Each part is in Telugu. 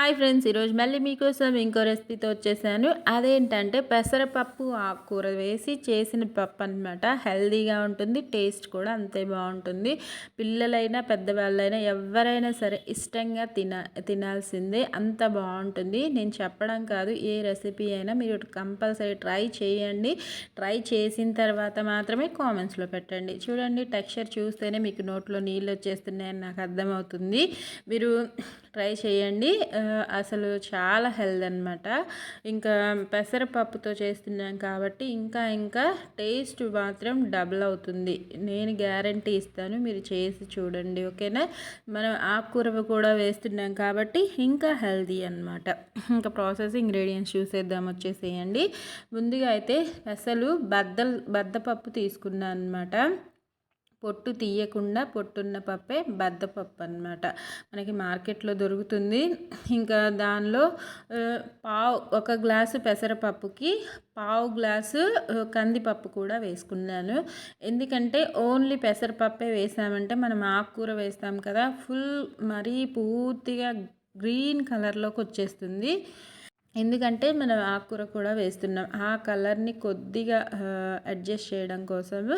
హాయ్ ఫ్రెండ్స్ ఈరోజు మళ్ళీ మీకోసం ఇంకో రెసిపీతో వచ్చేసాను. అదేంటంటే పెసరపప్పు ఆకుకూర వేసి చేసిన పప్పు అనమాట హెల్దీగా ఉంటుంది టేస్ట్ కూడా అంతే బాగుంటుంది. పిల్లలైనా పెద్దవాళ్ళైనా ఎవరైనా సరే ఇష్టంగా తిన తినాల్సిందే అంత బాగుంటుంది. నేను చెప్పడం కాదు ఏ రెసిపీ అయినా మీరు కంపల్సరీ ట్రై చేయండి. ట్రై చేసిన తర్వాత మాత్రమే కామెంట్స్లో పెట్టండి. చూడండి టెక్స్చర్ చూస్తేనే మీకు నోట్లో నీళ్ళు వచ్చేస్తున్నాయని నాకు అర్థమవుతుంది. మీరు ట్రై చేయండి. అసలు చాలా హెల్త్ అనమాట ఇంకా పెసరపప్పుతో చేస్తున్నాం కాబట్టి ఇంకా ఇంకా టేస్ట్ మాత్రం డబుల్ అవుతుంది. నేను గ్యారంటీ ఇస్తాను మీరు చేసి చూడండి ఓకేనా? మనం ఆకుకూర కూడా వేస్తున్నాం కాబట్టి ఇంకా హెల్తీ అనమాట ఇంకా ప్రాసెస్ ఇంగ్రీడియంట్స్ చూసేద్దాం వచ్చేసేయండి. ముందుగా అయితే అసలు బద్దలు బద్దపప్పు తీసుకున్నాను అనమాట పొట్టు తీయకుండా పొట్టున్న పప్పే బద్దపప్పు అనమాట మనకి మార్కెట్లో దొరుకుతుంది. ఇంకా దానిలో పావు ఒక గ్లాసు పెసరపప్పుకి పావు గ్లాసు కందిపప్పు కూడా వేసుకున్నాను. ఎందుకంటే ఓన్లీ పెసరపప్పే వేసామంటే మనం ఆకుకూర వేస్తాం కదా ఫుల్ మరీ పూర్తిగా గ్రీన్ కలర్లోకి వచ్చేస్తుంది. ఎందుకంటే మనం ఆకుకూర కూడా వేస్తున్నాం. ఆ కలర్ని కొద్దిగా అడ్జస్ట్ చేయడం కోసం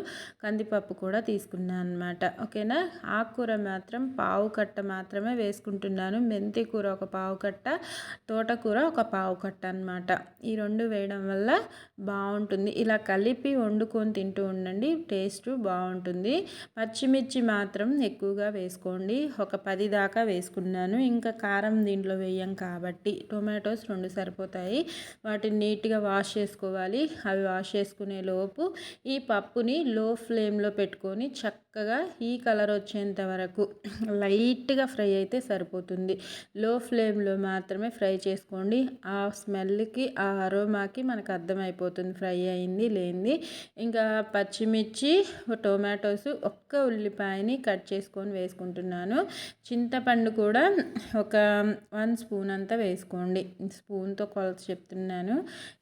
కందిపప్పు కూడా తీసుకున్నాను అనమాట ఓకేనా? ఆకుకూర మాత్రం పావు కట్ట మాత్రమే వేసుకుంటున్నాను. మెంతి కూర ఒక పావు కట్ట తోటకూర ఒక పావు కట్ట అనమాట ఈ రెండు వేయడం వల్ల బాగుంటుంది. ఇలా కలిపి వండుకొని తింటూ ఉండండి. టేస్ట్ బాగుంటుంది. పచ్చిమిర్చి మాత్రం ఎక్కువగా వేసుకోండి. ఒక పది దాకా వేసుకున్నాను. ఇంకా కారం దీంట్లో వేయం కాబట్టి. టొమాటోస్ రెండు సరిపోతాయి. వాటిని నీట్గా వాష్ చేసుకోవాలి. అవి వాష్ చేసుకునే లోపు ఈ పప్పుని లో ఫ్లేమ్లో పెట్టుకొని చక్కగా ఈ కలర్ వచ్చేంత వరకు లైట్గా ఫ్రై అయితే సరిపోతుంది. లో ఫ్లేమ్లో మాత్రమే ఫ్రై చేసుకోండి. ఆ స్మెల్కి ఆ అరోమాకి మనకు అర్థమైపోతుంది. ఫ్రై అయింది లేనిది. ఇంకా పచ్చిమిర్చి టొమాటోస్ ఒక్క ఉల్లిపాయని కట్ చేసుకొని వేసుకుంటున్నాను. చింతపండు కూడా ఒక వన్ స్పూన్ అంతా వేసుకోండి. స్పూన్ స్పూన్తో కొలత చెప్తున్నాను.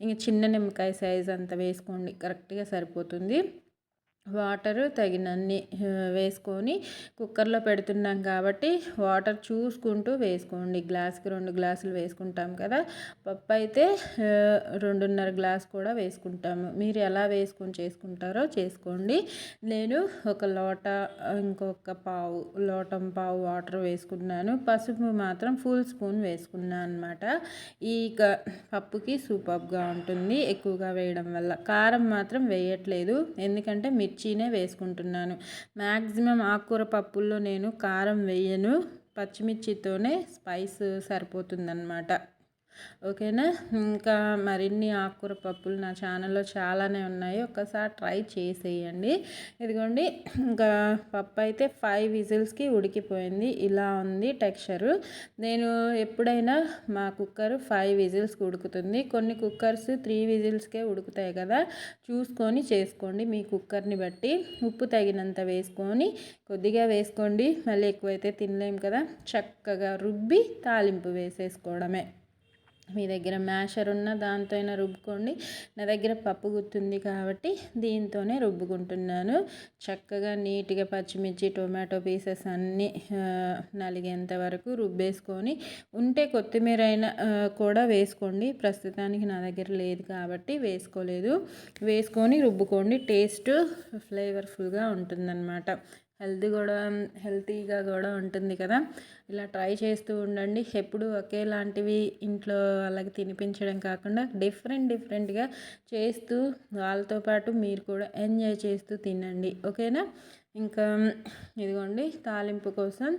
ఇంక చిన్న నిమ్మకాయ సైజ్ అంత వేసుకోండి. కరెక్ట్గా సరిపోతుంది. వాటర్ తగినన్ని వేసుకొని కుక్కర్లో పెడుతున్నాం కాబట్టి వాటర్ చూసుకుంటూ వేసుకోండి. గ్లాస్కి రెండు గ్లాసులు వేసుకుంటాం కదా. పప్పు అయితే రెండున్నర గ్లాస్ కూడా వేసుకుంటాము. మీరు ఎలా వేసుకొని చేసుకుంటారో చేసుకోండి. నేను ఒక లోట ఇంకొక పావు లోటం పావు వాటర్ వేసుకున్నాను. పసుపు మాత్రం ఫుల్ స్పూన్ వేసుకున్నాను అనమాట ఈ పప్పుకి సూపర్గా ఉంటుంది ఎక్కువగా వేయడం వల్ల. కారం మాత్రం వేయట్లేదు. ఎందుకంటే మిర్చి మిర్చినే వేసుకుంటున్నాను. మ్యాక్సిమం ఆకుకూర పప్పుల్లో నేను కారం వేయను. పచ్చిమిర్చితోనే స్పైస్ సరిపోతుందన్నమాట. ఓకేనా? ఇంకా మరిన్ని ఆకుకూర పప్పులు నా ఛానల్లో చాలానే ఉన్నాయి. ఒక్కసారి ట్రై చేసేయండి. ఇదిగోండి ఇంకా పప్పు అయితే ఫైవ్ విజిల్స్కి ఉడికిపోయింది. ఇలా ఉంది టెక్స్చరు. నేను ఎప్పుడైనా మా కుక్కర్ ఫైవ్ విజిల్స్కి ఉడుకుతుంది. కొన్ని కుక్కర్స్ త్రీ విజిల్స్కే ఉడుకుతాయి కదా. చూసుకొని చేసుకోండి మీ కుక్కర్ని బట్టి. ఉప్పు తగినంత వేసుకొని కొద్దిగా వేసుకోండి. మళ్ళీ ఎక్కువైతే తినలేము కదా. చక్కగా రుబ్బి తాలింపు వేసేసుకోవడమే. మీ దగ్గర మ్యాషర్ ఉన్న దాంతో అయినా రుబ్బుకోండి. నా దగ్గర పప్పు గుర్తుంది కాబట్టి దీంతోనే రుబ్బుకుంటున్నాను. చక్కగా నీట్గా పచ్చిమిర్చి టొమాటో పీసెస్ అన్నీ నలిగేంత వరకు రుబ్బేసుకొని ఉంటే కొత్తిమీర అయినా కూడా వేసుకోండి. ప్రస్తుతానికి నా దగ్గర లేదు కాబట్టి వేసుకోలేదు. వేసుకొని రుబ్బుకోండి. టేస్ట్ ఫ్లేవర్ఫుల్గా ఉంటుందన్నమాట. హెల్తీ కూడా హెల్తీగా కూడా ఉంటుంది కదా. ఇలా ట్రై చేస్తూ ఉండండి. ఎప్పుడు ఒకేలాంటివి ఇంట్లో వాళ్ళకి తినిపించడం కాకుండా డిఫరెంట్ డిఫరెంట్గా చేస్తూ వాళ్ళతో పాటు మీరు కూడా ఎంజాయ్ చేస్తూ తినండి. ఓకేనా? ఇంకా ఇదిగోండి తాలింపు కోసం.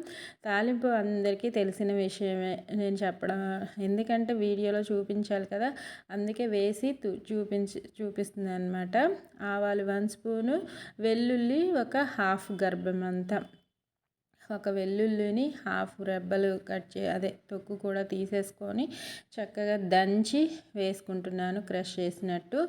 తాలింపు అందరికీ తెలిసిన విషయమే నేను చెప్పడం. ఎందుకంటే వీడియోలో చూపించాలి కదా అందుకే వేసి చూపించి చూపిస్తుంది అనమాట ఆవాలు వన్ స్పూను వెల్లుల్లి ఒక హాఫ్ గర్భం అంతా ఒక వెల్లుల్లిని హాఫ్ రెబ్బలు కట్ చే అదే తొక్కు కూడా తీసేసుకొని చక్కగా దంచి వేసుకుంటున్నాను క్రష్ చేసినట్టు.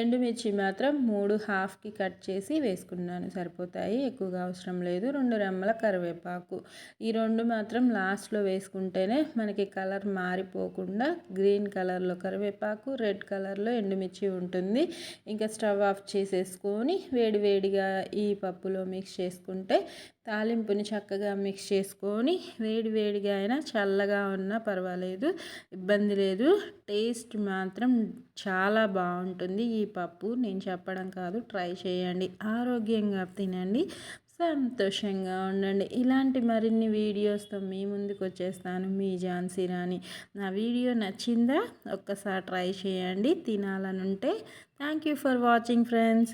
ఎండుమిర్చి మాత్రం మూడు హాఫ్కి కట్ చేసి వేసుకున్నాను సరిపోతాయి. ఎక్కువగా అవసరం లేదు. రెండు రెమ్మల కరివేపాకు. ఈ రెండు మాత్రం లాస్ట్లో వేసుకుంటేనే మనకి కలర్ మారిపోకుండా గ్రీన్ కలర్లో కరివేపాకు రెడ్ కలర్లో ఎండుమిర్చి ఉంటుంది. ఇంకా స్టవ్ ఆఫ్ చేసేసుకొని వేడి వేడిగా ఈ పప్పులో మిక్స్ చేసుకుంటే తాలింపుని చక్కగా మిక్స్ చేసుకొని వేడి వేడిగా అయినా చల్లగా ఉన్నా పర్వాలేదు ఇబ్బంది లేదు. టేస్ట్ మాత్రం చాలా బాగుంటుంది. ఈ పప్పు నేను చెప్పడం కాదు ట్రై చేయండి. ఆరోగ్యంగా తినండి సంతోషంగా ఉండండి. ఇలాంటి మరిన్ని వీడియోస్తో మీ ముందుకు వచ్చేస్తాను. మీ ఝాన్సీ రాణి. నా వీడియో నచ్చిందా? ఒక్కసారి ట్రై చేయండి. తినాలనుంటే thank you for watching friends.